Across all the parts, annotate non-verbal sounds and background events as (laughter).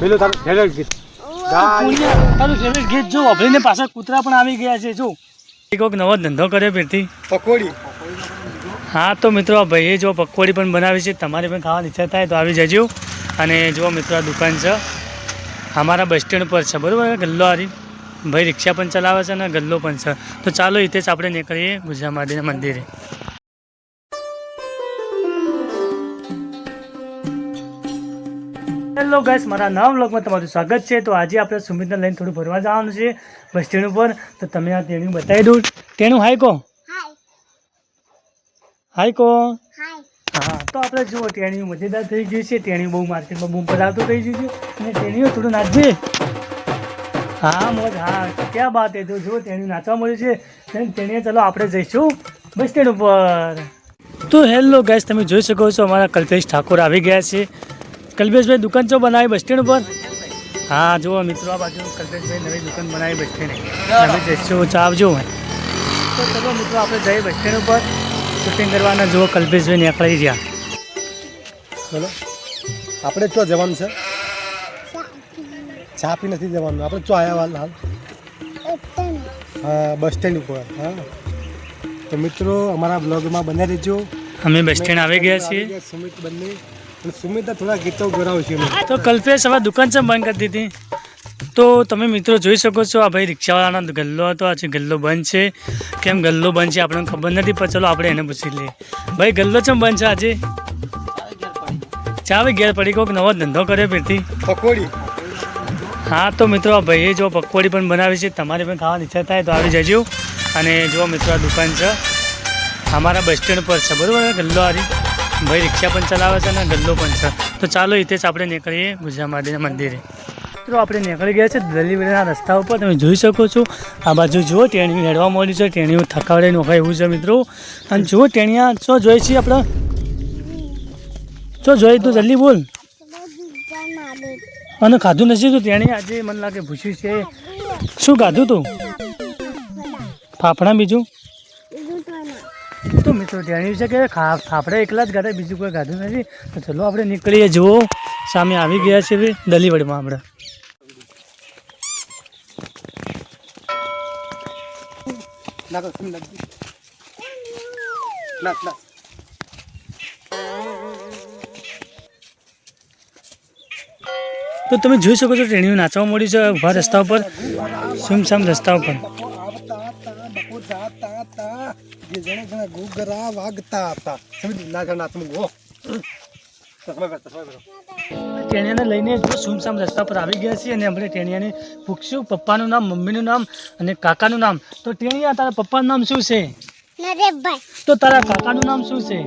પેલું તારું ફેવરેટ ગીત. તારું ફેવરેટ ગીત જો વાપરીને પાછા કૂતરા પણ આવી ગયા છે જો. એક કોઈક નવો ધંધો કર્યો ફેરથી પકોડી. હા તો મિત્રો ભાઈએ જો પકોડી પણ બનાવી છે તમારે પણ ખાવાની ઈચ્છા થાય તો આવી જજો. અને જો મિત્રો દુકાન છે. અમારા બસ સ્ટેન્ડ પર છે બરાબર? ગલ્લો હારી ભાઈ રિક્ષા પણ ચલાવે છે અને ગલ્લો પણ છે. તો ચાલો રીતે જ આપણે નીકળીએ મહાદેવના મંદિરે. હેલો ગાઈસ મારા નવા બ્લોગમાં તમારું સ્વાગત છે. તો આજે આપણે સુમિતને લઈને થોડું ફરવા જવાનું છે બસ સ્ટેન્ડ ઉપર. તો તમે આ તેનું બતાવી દઉં. તેનું હાઈ કો હા તો આપણે જુઓ ટેણીઓ મજેદાર થઈ ગઈ છે. ટેણીઓ બહુ માર્કેટમાં બૂમ પડાવતું થઈ ગયું છે. અને ટેણીઓ થોડું નાચજે. હા મોજ હા ક્યાં બાત એ તો જુઓ ટેણીઓ નાચવા મળ્યું છે. તેણીએ ચલો આપણે જઈશું બસ સ્ટેન્ડ ઉપર. તો હેલો ગાઈસ તમે જોઈ શકો છો અમારા કલ્પેશ ઠાકોર આવી ગયા છે. કલ્પેશભાઈ દુકાન છો બનાવી બસ સ્ટેન્ડ ઉપર? હા જુઓ મિત્રો આ બાજુ કલ્પેશભાઈ નવી દુકાન બનાવી બસ સ્ટેન્ડ. તમે જઈશું ચા આવજો તો ચલો મિત્રો આપણે જઈએ બસ સ્ટેન્ડ ઉપર. શૂટિંગ કરવાના જુઓ કલ્પેશભાઈ નીકળી ગયા. ચલો આપણે ચો જવાનું છે? ચા પી નથી જવાનું. આપણે ચો આવ્યા હાલ હાલ? હા બસ સ્ટેન્ડ ઉપર હા. તો મિત્રો અમારા બ્લોગમાં બને રહેજો. અમે બસ સ્ટેન્ડ આવી ગયા છીએ સુમિત બંને. સુમિત થોડા ગીતો ગરાવશે તો કલ્પેશ હવે દુકાન છે બંધ કરી દીધી? તો તમે મિત્રો જોઈ શકો છો આ ભાઈ રિક્ષાવાળાનો ગલ્લો હતો આજે ગલ્લો બંધ છે. કેમ ગલ્લો બંધ છે આપણને ખબર નથી પણ ચલો આપણે એને પૂછી લઈએ. ભાઈ ગલ્લો ચમ બંધ છે આજે? ચાવે ઘેર પડી કોઈક નવો ધંધો કર્યો ફેરથી. પકોડી. હા તો મિત્રો ભાઈએ જો પકોડી પણ બનાવી છે તમારે પણ ખાવાની ઈચ્છા થાય તો આવી જજો. અને જો મિત્રો આ દુકાન છે અમારા બસ સ્ટેન્ડ પર છે બરાબર? ગલ્લો હારી ભાઈ રિક્ષા પણ ચલાવે છે અને ગલ્લો પણ છે. તો ચાલો રીતે જ આપણે નીકળીએ ગુજરાત માતાના મંદિરે. મિત્રો આપણે નીકળી ગયા છે દલીવરીના રસ્તા ઉપર. તમે જોઈ શકો છો, આ બાજુ જુઓ ટેણી હેડવા મળ્યું છે, ટેણીઓ થકાવડે નોખાય એવું છે મિત્રો. અને જુઓ, ટેણિયા શું જોઈએ છીએ આપણે શું જોઈએ તું જલ્દી બોલ. અને ખાધું નથી તું તેણે આજે મને લાગે પૂછ્યું છે. શું ખાધું તું? ફાફડા બીજું? તો મિત્રો જાણ્યું છે કે ખા એકલા જ ખાધા બીજું કોઈ ગાધું નથી? તો ચલો આપણે નીકળીએ જુઓ. સામે આવી ગયા છે ભાઈ દલીવડમાં આપણે. તો તમે જોઈ શકો છો ટ્રેણીઓ નાચવા મળી છે ઊભા રસ્તા ઉપર સુમસામ રસ્તા ઉપર. જણે જણે ઘૂઘરા વાગતા હતા સમજ ના તમે ગો ટેણિયાને લઈને જો સુમસામ રસ્તા પર આવી ગયા છીએ અને આપણે ટેણિયાને પૂછ્યું પપ્પાનું નામ મમ્મીનું નામ અને કાકાનું નામ તો ટેણિયા તારા પપ્પાનું નામ શું છે તો તારા કાકાનું નામ શું છે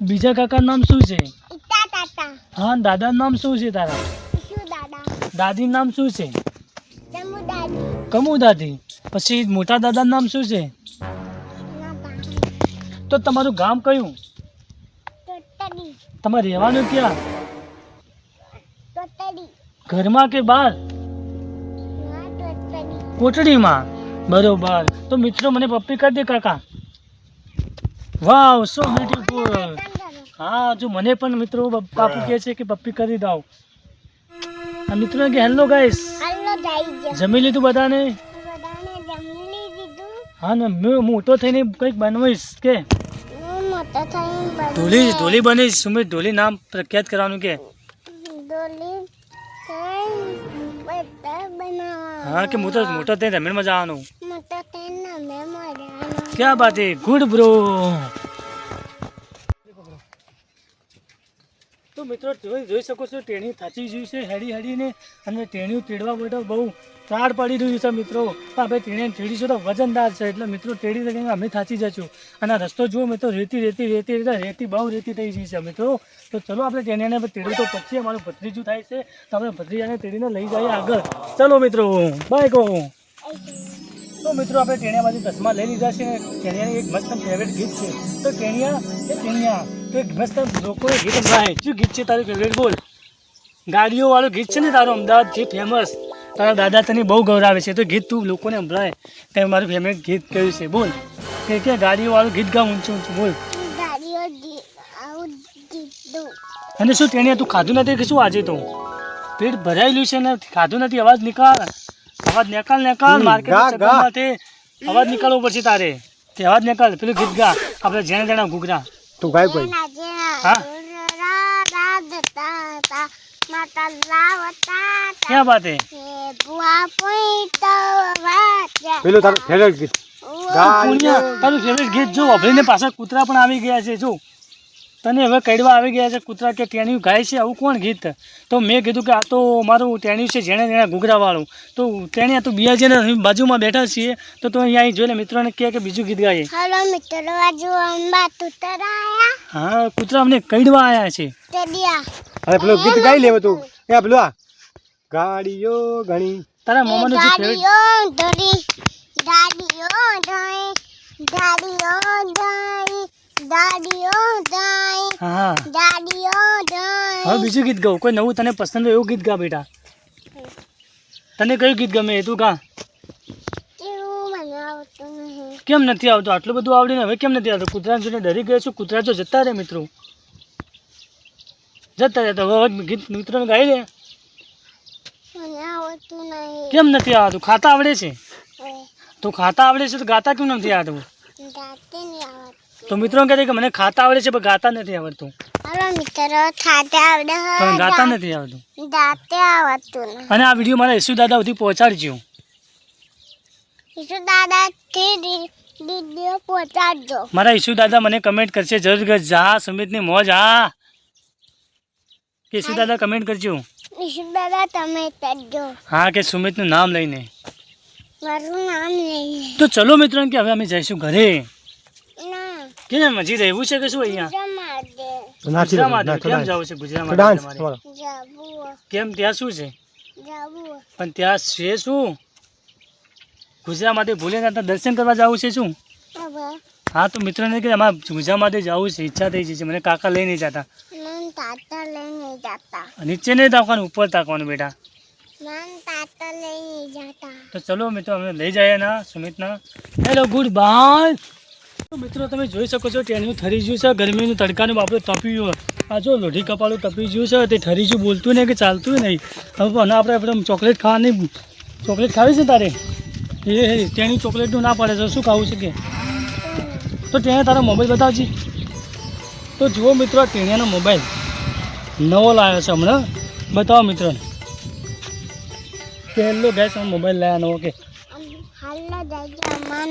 બીજા કાકાનું નામ શું છે હા દાદાનું નામ શું છે તારા શું દાદા દાદીનું નામ શું છે કમુ દાદી. પછી મોટા દાદાનું નામ શું છે? તો તમારું ગામ કયું? તમારે રહેવાનું ક્યાં? ઘરમાં કે બહાર? કોટડીમાં? બરોબર. તો મિત્રો મને પપ્પી કરી દે કાકા. વાવ સો બ્યુટીફુલ હા જો મને પણ મિત્રો બપ- કહે છે કે પપ્પી કરી દઉં. આ મિત્રો કે હેલો ગાઈસ જમી લીધું બધાને? હા ને હું મોટો થઈને કંઈક બનવીશ કે? ધોલી ઢોલી ઢોલી બનીશ. સુમિત ઢોલી નામ પ્રખ્યાત કરવાનું કે? હા કે મોટો મોટો થઈને થઈને અમે મજાનો ક્યાં બાત ગુડ બ્રો. તો મિત્રો જોઈ જોઈ શકો છો, ટેણી થાચી ગયું છે હેડી હેડીને અને ટેણીઓ તેડવા માટે બહુ ત્રાડ પડી રહ્યું છે મિત્રો. તો આપણે ટેણીને તેડીશું તો વજનદાર છે, એટલે મિત્રો તેડી શકીને અમે થાચી જશું. અને રસ્તો જુઓ મિત્રો, રેતી રેતી રેતી રેતી રેતી બહુ રેતી થઈ ગઈ છે મિત્રો. તો ચલો આપણે ટેણીને તેડવું તો પછી અમારું ભત્રીજું થાય છે. તો આપણે ભત્રીજાને તેડીને લઈ જઈએ આગળ. ચલો મિત્રો, બાય કહો. તો મિત્રો આપણે ટેણિયા બાજુ ચશ્મા લઈ લીધા છે ટેણિયાની એક મસ્ત ફેવરેટ ગીત છે. તો ટેણિયા એ ટેણિયા તો એક મસ્ત લોકોએ ગીત સંભળાય શું ગીત છે તારું ફેવરેટ બોલ. ગાડીઓ વાળું ગીત છે ને તારું અમદાવાદ જે ફેમસ તારા દાદા તને બહુ ગૌરાવે છે. તો ગીત તું લોકોને સંભળાય. કે મારું ફેવરેટ ગીત કયું છે? બોલ. કે કે ગાડીઓ વાળું ગીત ગા ઊંચું ઊંચું. બોલ. અને શું તેણીએ તું ખાધું નથી કે શું આજે તો? પેટ ભરાયેલું છે ને? ખાધું નથી? અવાજ નિકાળ. અવાજ નિકાળ નિકાળ માર્કેટ. અવાજ નીકળવું પડશે તારે તે અવાજ નિકાળ પેલું ગીત ગા આપણે જેને જેને ઘૂઘરા તું ગાય કોઈ હા? દુરરા રાધતા તા, માતા લાવતા તા. ક્યાં હે. પેલું તારું ફેવરેટ ગીત તારું ફેવરેટ ગીત જો વાપરીને પાછા કૂતરા પણ આવી ગયા છે જો તને હવે કડવા આવી ગયા છે કૂતરા કે ટેણિયું ગાય છે? આવું કોણ ગીત? તો મેં કીધું કે આ તો મારું ટેણિયું છે જેણે જેણે ઘૂઘરાવાળું. તો ટેણિયા તો બીજા જેને બાજુમાં બેઠા છીએ તો તું અહીંયા જોઈને મિત્રોને કહે કે બીજું ગીત ગાઈએ. હેલો મિત્રો આજુ અંબા તુતરાયા હા કૂતરા અમને કડવા આવ્યા છે. તે અરે પેલું ગીત ગાઈ લેવું તું. એ પેલું આ. ગાડીઓ ઘણી તારા મોમાનું જે ફેવરેટ ગાડીઓ ધોરી ગાડીઓ ધોઈ ગાડીઓ ધોઈ હા. હવે બીજું ગીત ગાઉં. કોઈ નવું તને પસંદ હોય એવું ગીત ગા બેટા. તને કયું ગીત ગમે તું ગા. કેમ નથી આવતું? આટલું બધું આવડીને હવે કેમ નથી આવતું? કૂતરા જોઈને ડરી ગયો છું. કૂતરા જો જતા રહે મિત્રો. જતા રહે તો હવે ગીત મિત્રોને ગાઈ દે. કેમ નથી આવતું? ખાતા આવડે છે? તો ખાતા આવડે છે તો ગાતા કેમ નથી આવતું. તો મિત્રો કહે છે કે મને ખાતા આવડે છે પણ ગાતા નથી આવડતું. હલો મિત્રો થાતે આવડે પણ ગાતા નથી આવડતું. દાંતે આવડતું અને આ વીડિયો મારા યશુ દાદા સુધી પહોંચાડજો. ઈસુ દાદા થી દીદીઓ પહોંચાડજો. મારા યશુ દાદા મને કમેન્ટ કરશે જરૂર કે જા સુમિતની મોજ આ કે દાદા કમેન્ટ કરજો. ઈસુ દાદા તમે કરજો. હા કે સુમિતનું નામ લઈને. મારું નામ લઈને. તો ચલો મિત્રો કે હવે અમે જઈશું ઘરે. કેમ? હજી રહેવું છે કે શું અહીંયા? ગુજરાત માટે કેમ જવું છે ગુજરાત? તમારો. કેમ? ત્યાં શું છે? પણ ત્યાં છે શું? ગુજરાતમાંથી ભૂલે ના દર્શન કરવા જવું છે શું? હા તો મિત્રોને કે અમારે ગુજરાતમાંથી જવું છે ઈચ્છા થઈ છે મને કાકા લઈ નહીં જતા. મન તાતા લઈને જતા. નીચે નહીં તાકવાનું ઉપર તાકવાનું બેટા. મન તાતા લઈને જતા. તો ચલો મિત્રો અમે લઈ જઈએ ના સુમિતના. હેલો ગુડ બાય મિત્રો, તમે જોઈ શકો છો ટેણિયું ઠરી ગયું છે. ગરમીનું તડકાનું આપણે તપ્યું આ જો લોઢી કપાળું તપી ગયું છે, તે ઠરી ગયું, બોલતું નહીં કે ચાલતું નહીં. હવે અને આપણે આપણે ચોકલેટ ખાવાની, ચોકલેટ ખાવી છે તારે? એ તેની ચોકલેટનું ના પડે તો શું ખાવું છે કે? તો ટેણે તારો મોબાઈલ બતાવજે. તો જુઓ મિત્રો ટેણિયાનો મોબાઈલ નવો લાવ્યો છે હમણાં. બતાવો મિત્રોને. પહેલો ગેસ મોબાઈલ નવો કે?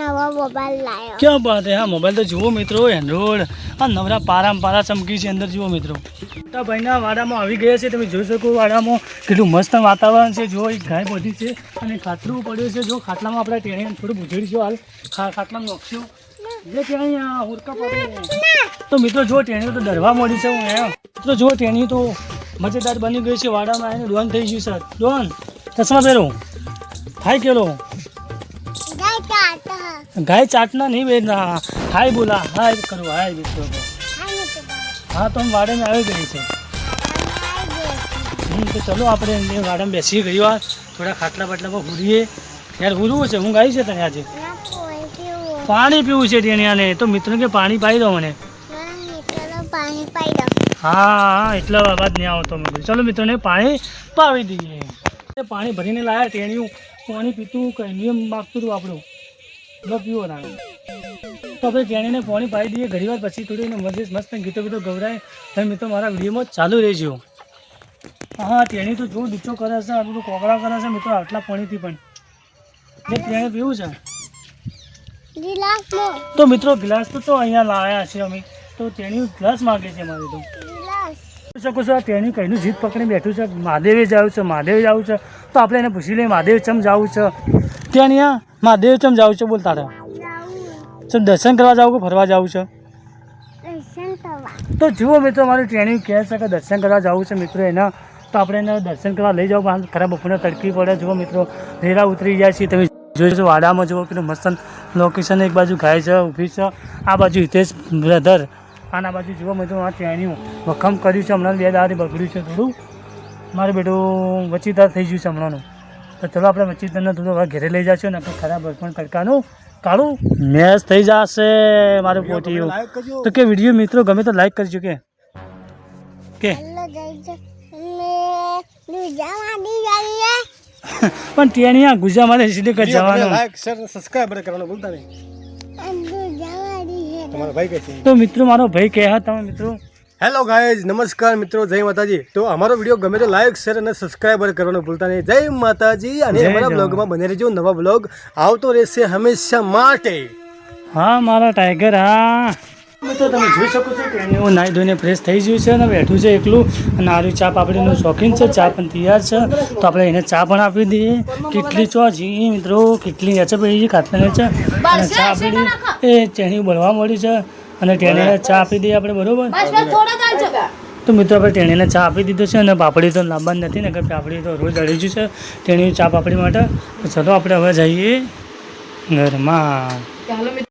નવો મોબાઈલ લાયો. ક્યાં બાત હે? હા મોબાઈલ તો જુઓ મિત્રો એન્ડ્રોઈડ આ નવરા પારામ પારા ચમકી છે અંદર જુઓ મિત્રો. મોટા ભાઈના વાડામાં આવી ગયા છે તમે જોઈ શકો વાડામાં કેટલું મસ્ત વાતાવરણ છે જો એક ગાય બધી છે અને ખાટલું પડ્યું છે જો ખાટલામાં આપણે ટેણી થોડું બુજેડીશું હાલ. ખાટલામાં નોખશું ટેણી આ હુરકા પડે. તો મિત્રો જો ટેણી તો ડરવા મળી છે હું મિત્રો જો ટેણી તો મજેદાર બની ગઈ છે વાડામાં આવીને ડોન થઈ ગયું છે ડોન. ચશ્મા પહેરો? હાય કેલો. ગાય ચાટના નહીં બેના હાય બોલા હાય કરો હાય દાદા હા તો આમ વાડામાં આવી ગઈ છે. હમ, તો ચલો આપણે વાડામાં બેસી ગઈ વાર થોડા ખાટલા બાટલામાં હુરીએ. યાર હુરવું છે. હું ગાઈ છે તને આજે? પાણી પીવું છે ટેણિયાને. તો મિત્રો કે પાણી પાઈ દો મને. હા હા એટલા અવાજ નહીં આવતો મિત્રો. ચલો મિત્રોને પાણી પાવી દઈએ. પાણી ભરીને લાયા ટેણિયું પાણી પીતું કઈ નિયમ માગતું હતું આપણું. ન પીવો ના. તો આપણે ટેણીને પાણી પાઈ દઈએ. ઘણી વાર પછી થોડી મજે મસ્ત ગીતો ગીતો ગવરાય. તમે મિત્રો મારા વિડીયોમાં ચાલુ રહેજો. હા ટેણી તો જો દીચો કરે છે. આ બધું કોકડા કરે છે. મિત્રો આટલા પાણીથી પણ. જે તેણે પીવું છે? તો મિત્રો ગ્લાસ તો અહીંયા લાવ્યા છે અમે. તો તેની ગ્લાસ માગે છે મારે તો. શકો છો આ ટ્રેનિંગ કઈનું જીત પકડી બેઠું છે. મહાદેવે જવું છે મહાદેવે જવું છે. તો આપણે એને પૂછી લઈએ મહાદેવ ચમ જવું છે? ત્યાં અહીંયા મહાદેવ ચમ જવું છે? બોલ તારે. જાવું ચમ દર્શન કરવા જવું કે ફરવા જવું છે? તો જુઓ મિત્રો મારું ટ્રેનિંગ કહે છે કે દર્શન કરવા જવું છે મિત્રો એના. તો આપણે એને દર્શન કરવા લઈ જાઓ ખરાબ બપોરને તડકી પડે. જુઓ મિત્રો રેરા ઉતરી જાય છે તમે જોઈ છો વાડામાં જુઓ કેટલું મસ્ત લોકેશન એક બાજુ ગાય છે ઊભી છે. આ બાજુ હિતેશ બ્રધર આના બાજુ જોવા મળ્યું આ ટ્રેનિંગ વખમ કર્યું છે હમણાં બે દાડી બગડ્યું છે થોડું. મારું બેટું વચીદાર થઈ ગયું છે હમણાંનું. તો ચલો આપણે વચીદારને થોડું હવે ઘરે લઈ જશું ને આપણે ખરાબ પણ તડકાનું કાળું મેચ થઈ જશે મારું પોટીયું તો કે વીડિયો મિત્રો ગમે તો લાઈક કરજો કે. કે? (laughs) પણ ત્યાં આ ગુજામાં સીધી જવાનું. લાઈક શેર કરવાનું ભૂલતા નહીં. માંડી ભાઈ કહે છે. તો મિત્રો મારો ભાઈ કહ્યા તમે મિત્રો. હેલો ગાઈઝ નમસ્કાર મિત્રો જય માતાજી. તો અમારો વીડિયો ગમે તો લાઈક શેર અને સબસ્ક્રાઇબર કરવાનું ભૂલતા નહીં. જય માતાજી અને અમારા. બ્લોગમાં બને રહેજો નવા બ્લોગ આવતો રહેશે હંમેશા માટે. હા મારા ટાઈગર હા. મિત્રો તમે જોઈ શકો છો કે હું નાહી ધોઈને ફ્રેશ થઈ ગયું છે અને બેઠું છે એકલું. અને આરું ચા પાપડીનું શોખીન છે ચા પણ તૈયાર છે. તો આપણે એને ચા પણ આપી દઈએ. કેટલી ચો જી મિત્રો કેટલી નેચે પડી ખાતને છે. અને ચા આપી એ ટેણી બળવા મળી છે. અને ટેણીને ચા આપી દઈએ આપણે બરોબર? તો મિત્રો આપણે ટેણીને ચા આપી દીધો છે અને પાપડી તો લાંબા નથી ને કે પાપડી તો રોજ અડી ગયું છે. તેણી ચા પાપડી માટે. તો ચલો આપણે હવે જઈએ ઘરમાં.